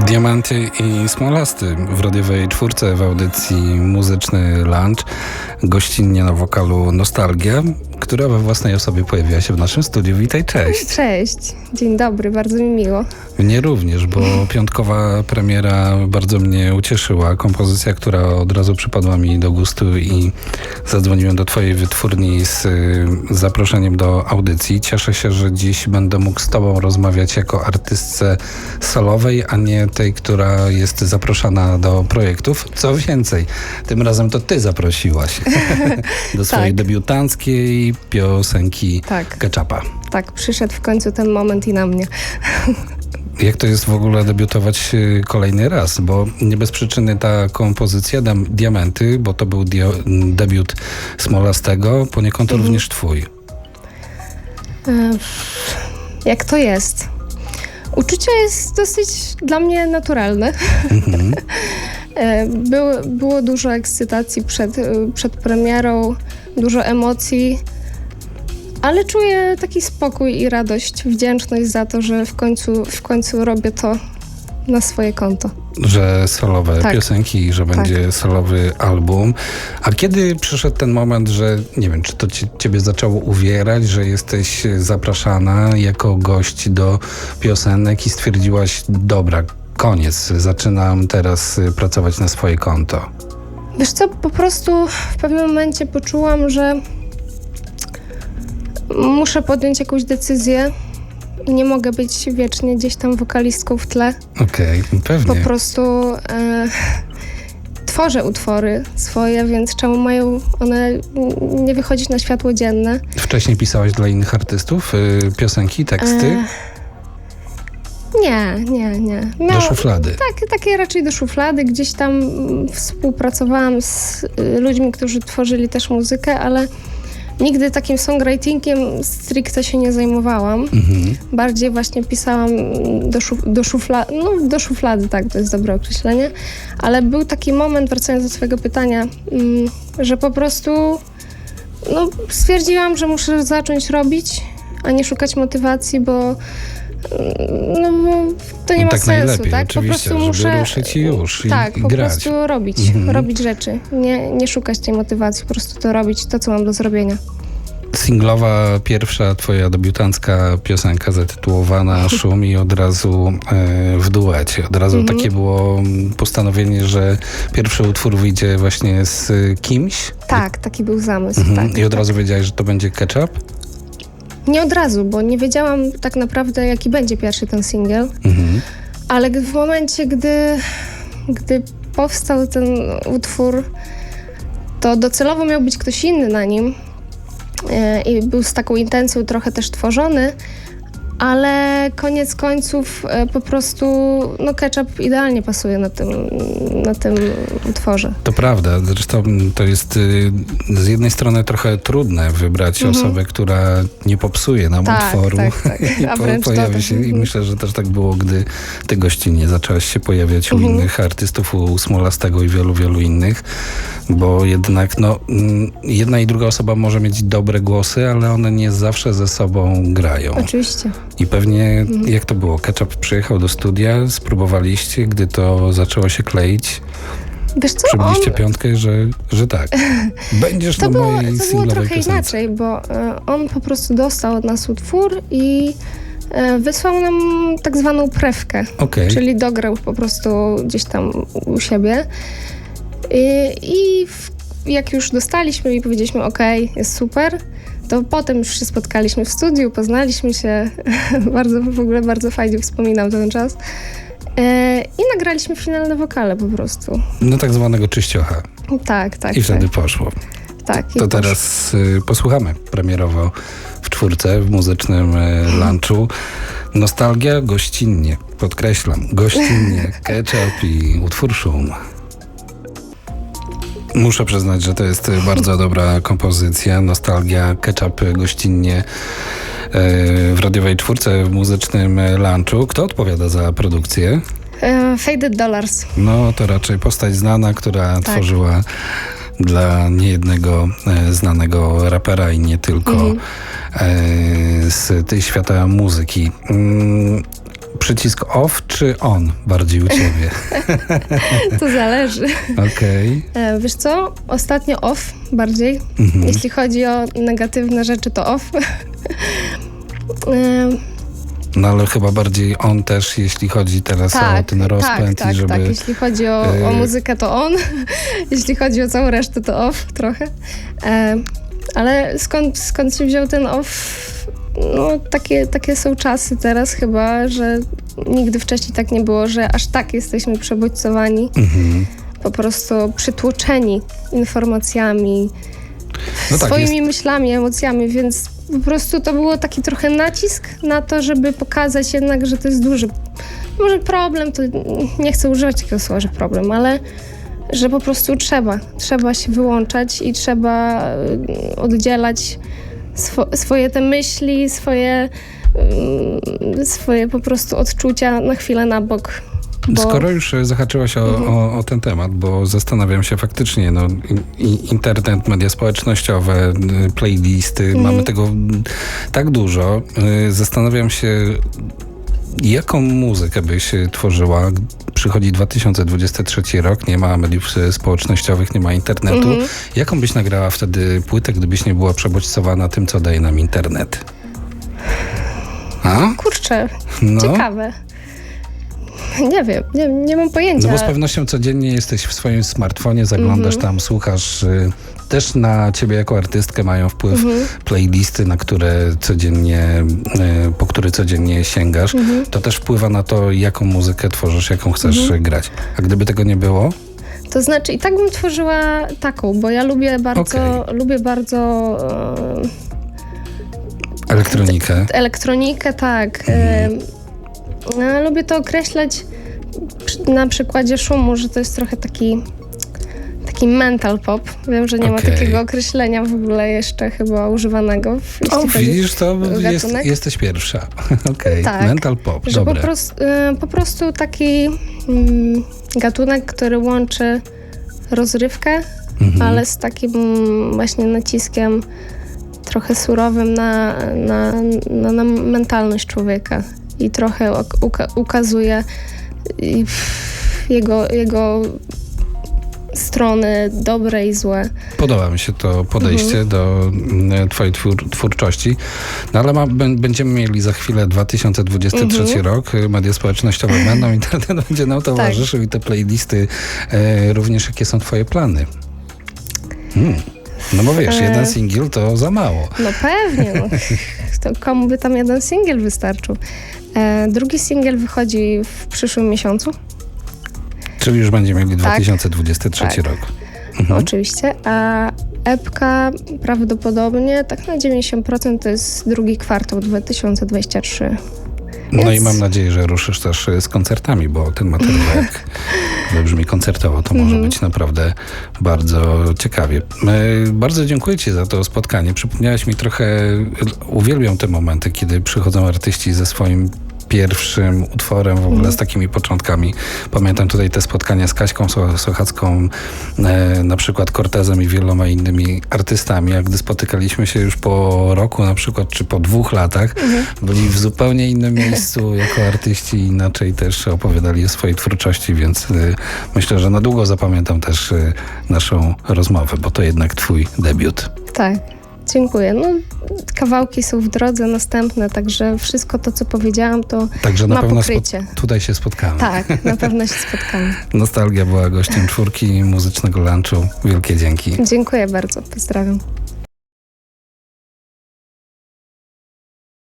Diamanty i Smolasty w radiowej czwórce w audycji Muzyczny Lunch. Gościnnie na wokalu Nostalgia, która we własnej osobie pojawiła się w naszym studiu. Witaj, cześć. Cześć, dzień dobry, bardzo mi miło. Mnie również, bo piątkowa premiera bardzo mnie ucieszyła. Kompozycja, która od razu przypadła mi do gustu i zadzwoniłem do twojej wytwórni z y, zaproszeniem do audycji. Cieszę się, że dziś będę mógł z tobą rozmawiać jako artystce solowej, a nie tej, która jest zaproszona do projektów. Co więcej, tym razem to ty zaprosiłaś do swojej Tak. debiutanckiej piosenki Tak. Ketchupa. Tak, przyszedł w końcu ten moment i na mnie. Jak to jest w ogóle debiutować y, kolejny raz? Bo nie bez przyczyny ta kompozycja Dam- Diamenty, bo to był dio- debiut Smolastego, poniekąd Mhm. również twój. Jak to jest? Uczucie jest dosyć dla mnie naturalne. E, Było, było dużo ekscytacji przed, e, przed premierą, dużo emocji, ale czuję taki spokój i radość, wdzięczność za to, że w końcu, w końcu robię to na swoje konto. Że solowe Tak. piosenki i że będzie solowy album. A kiedy przyszedł ten moment, że nie wiem, czy to ci, ciebie zaczęło uwierać, że jesteś zapraszana jako gość do piosenek i stwierdziłaś, dobra, koniec, zaczynam teraz y, pracować na swoje konto. Wiesz co, po prostu w pewnym momencie poczułam, że muszę podjąć jakąś decyzję i nie mogę być wiecznie gdzieś tam wokalistką w tle. Okej, Po pewnie. prostu e, tworzę utwory swoje, więc czemu mają one nie wychodzić na światło dzienne? Wcześniej pisałaś dla innych artystów y, piosenki, teksty E, nie, nie, nie. do Miał- szuflady. Tak, takie raczej do szuflady. Gdzieś tam mm, współpracowałam z y, ludźmi, którzy tworzyli też muzykę, ale nigdy takim songwritingiem stricte się nie zajmowałam. Mhm. Bardziej właśnie pisałam do, szuf- do, szufla- no, do szuflady, tak, to jest dobre określenie. Ale był taki moment, wracając do swojego pytania, mm, że po prostu no, stwierdziłam, że muszę zacząć robić, a nie szukać motywacji, bo no, to nie ma tak sensu, tak? Po prostu muszę ruszyć i już, i- tak, i po grać. prostu robić, Mhm. robić rzeczy, nie, nie szukać tej motywacji, po prostu to robić, to co mam do zrobienia. Singlowa, pierwsza twoja debiutancka piosenka zatytułowana Szum i od razu e, w duecie. Od razu Mhm. takie było postanowienie, że pierwszy utwór wyjdzie właśnie z kimś. Tak, taki był zamysł. Mhm. Tak, I od tak. razu wiedziałeś, że to będzie ketchup? Nie od razu, bo nie wiedziałam tak naprawdę, jaki będzie pierwszy ten singiel, Mhm. ale w momencie, gdy, gdy powstał ten utwór, to docelowo miał być ktoś inny na nim e, i był z taką intencją trochę też tworzony, ale koniec końców e, po prostu no ketchup idealnie pasuje na tym, na tym utworze. To prawda. Zresztą to jest y, z jednej strony trochę trudne wybrać osobę, która nie popsuje nam Mhm. Tak, utworu. tak, tak. I po, pojawi tak. się, I Mhm. myślę, że też tak było, gdy ty gościnnie zaczęłaś się pojawiać u Mhm. innych artystów, u Smolastego i wielu, wielu innych, bo jednak no, mm, jedna i druga osoba może mieć dobre głosy, ale one nie zawsze ze sobą grają. Oczywiście. I pewnie jak to było? Ketchup przyjechał do studia, spróbowaliście, gdy to zaczęło się kleić, Wiesz co, on, Przybiliście piątkę, że, że tak. Będziesz To na było, mojej to było trochę piosence. inaczej, bo e, on po prostu dostał od nas utwór i e, wysłał nam tak zwaną prewkę, Okej. czyli dograł po prostu gdzieś tam u siebie. I, i w, jak już dostaliśmy i powiedzieliśmy, ok, jest super, to potem już się spotkaliśmy w studiu, poznaliśmy się, bardzo w ogóle bardzo fajnie wspominam ten czas. E, I nagraliśmy finalne wokale po prostu. No tak zwanego czyściocha. Tak, tak. I wtedy tak, poszło. tak. i To teraz y, posłuchamy premierowo w czwórce, w muzycznym y, lunchu. Nostalgia gościnnie, podkreślam, gościnnie, ketchup i utwór szum. Muszę przyznać, że to jest y, bardzo dobra kompozycja. Nostalgia, ketchup gościnnie y, w radiowej czwórce, w muzycznym lunchu. Kto odpowiada za produkcję? E, Faded Dollars. No, to raczej postać znana, która Tak. tworzyła dla niejednego e, znanego rapera i nie tylko Mhm. e, z tej świata muzyki. Mm, Przycisk off czy on bardziej u ciebie? To zależy. Okej. E, Wiesz co? Ostatnio off bardziej. Mhm. Jeśli chodzi o negatywne rzeczy, to off. E, No ale chyba bardziej on też, jeśli chodzi teraz o tak, ten tak, rozpęd tak, i żeby... tak. Jeśli chodzi o, o y- muzykę, to on. Jeśli chodzi o całą resztę, to off trochę. E, ale skąd, skąd się wziął ten off? No, takie, takie są czasy teraz chyba, że nigdy wcześniej tak nie było, że aż tak jesteśmy przebodźcowani, Mhm. po prostu przytłoczeni informacjami, No tak, swoimi myślami, emocjami, więc po prostu to było taki trochę nacisk na to, żeby pokazać jednak, że to jest duży, może problem, to nie chcę używać takiego słowa, że problem, ale że po prostu trzeba, trzeba się wyłączać i trzeba y, oddzielać swo, swoje te myśli, swoje, swoje po prostu odczucia na chwilę na bok. Bo, Skoro już e, zahaczyłaś o, Mhm. o, o ten temat, bo zastanawiam się faktycznie, no, internet, media społecznościowe, y, playlisty, Mhm. mamy tego mm, tak dużo. Y, Zastanawiam się, jaką muzykę byś tworzyła? Przychodzi 2023 rok, nie ma mediów y, społecznościowych, nie ma internetu. Mhm. Jaką byś nagrała wtedy płytę, gdybyś nie była przebodźcowana tym, co daje nam internet? Kurczę, No. ciekawe. Nie wiem, nie, nie mam pojęcia. No bo z pewnością codziennie jesteś w swoim smartfonie, zaglądasz Mhm. tam, słuchasz. Y, też na ciebie jako artystkę mają wpływ Mhm. playlisty, na które codziennie, y, po które codziennie sięgasz. Mhm. To też wpływa na to, jaką muzykę tworzysz, jaką chcesz Mhm. grać. A gdyby tego nie było, To znaczy, i tak bym tworzyła taką, bo ja lubię bardzo, Okej. lubię bardzo e, elektronikę. elektronikę, tak. E, lubię to określać na przykładzie szumu, że to jest trochę taki taki mental pop. Wiem, że nie Okej. ma takiego określenia w ogóle jeszcze chyba używanego. w- O, widzisz, to jest, jesteś pierwsza. Okej, Tak. mental pop, że po, dobre. prostu, e, po prostu taki mm, gatunek, który łączy rozrywkę, Mhm. ale z takim właśnie naciskiem trochę surowym na, na, na, na mentalność człowieka i trochę uka- ukazuje jego, jego strony dobre i złe. Podoba mi się to podejście Mhm. do mm, twojej twór, twórczości. No ale ma, bę- będziemy mieli za chwilę 2023 Mhm. rok. Media społecznościowe będą, internet będzie nam towarzyszył i te playlisty. E, również jakie są twoje plany? Hmm. No bo wiesz, E. jeden singiel to za mało. No pewnie, no. to komu by tam jeden singiel wystarczył. E, drugi singiel wychodzi w przyszłym miesiącu, Czyli już będziemy mieli 2023 Tak. rok. Mhm. oczywiście, a epka prawdopodobnie tak na 90% to jest drugi kwartał 2023. No i mam nadzieję, że ruszysz też y, z koncertami, bo ten materiał jak brzmi koncertowo, to może Mhm. być naprawdę bardzo ciekawie. Y, Bardzo dziękuję Ci za to spotkanie. Przypomniałeś mi trochę, uwielbiam te momenty, kiedy przychodzą artyści ze swoim pierwszym utworem, w ogóle Mhm. z takimi początkami. Pamiętam tutaj te spotkania z Kaśką Soch- Sochacką, e, na przykład Cortezem i wieloma innymi artystami, a gdy spotykaliśmy się już po roku na przykład, czy po dwóch latach, Mhm. byli w zupełnie innym miejscu jako artyści, inaczej też opowiadali o swojej twórczości, więc y, myślę, że na długo zapamiętam też y, naszą rozmowę, bo to jednak twój debiut. Tak, dziękuję. No, kawałki są w drodze następne, także wszystko to, co powiedziałam, to Także na ma pewno pokrycie. tutaj się spotkamy. Tak, na pewno się spotkamy. Nostalgia była gościem czwórki muzycznego lunchu. Wielkie dzięki. Dziękuję bardzo, pozdrawiam.